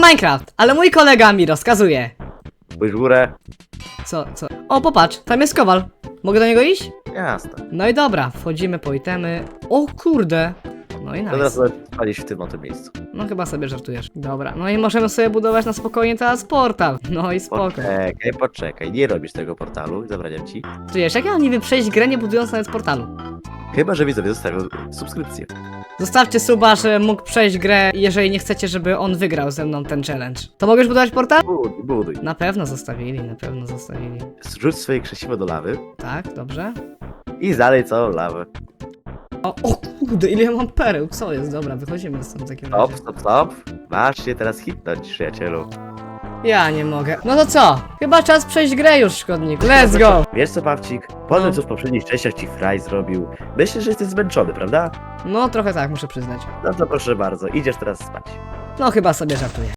Minecraft, ale mój kolega mi rozkazuje. Spójrz w górę. Co, co? O, popatrz, tam jest kowal. Mogę do niego iść? Jasne. No i dobra, wchodzimy po itemy. O kurde. No i To teraz nice. spalić w tym oto miejscu. No chyba sobie żartujesz. Dobra, no i możemy sobie budować na spokojnie teraz portal. No i spoko. Poczekaj, poczekaj. Nie robisz tego portalu, zabraniam ci. Czujesz, jak ja mam niby przejść grę nie budując nawet portalu? Chyba, że widzowie zostawią subskrypcję. Zostawcie suba, że mógł przejść grę, jeżeli nie chcecie, żeby on wygrał ze mną ten challenge. To mogę już budować portal? Buduj, buduj. Na pewno zostawili, na pewno zostawili. Zrzuć swoje krzesiwo do lawy Tak, dobrze. i zalej całą lawę. O, o kurde, ile ja mam pereł, co jest? Dobra, wychodzimy stąd w takim razie. Stop, stop, stop. Masz się teraz hitnąć, przyjacielu. Ja nie mogę. No to co? Chyba czas przejść grę już, szkodnik. Let's go! Wiesz co, Pawcik? Po No. tym, co w poprzednich częściach ci Fry zrobił, myślę, że jesteś zmęczony, prawda? No trochę tak, muszę przyznać. No to proszę bardzo, idziesz teraz spać. No chyba sobie żartuję.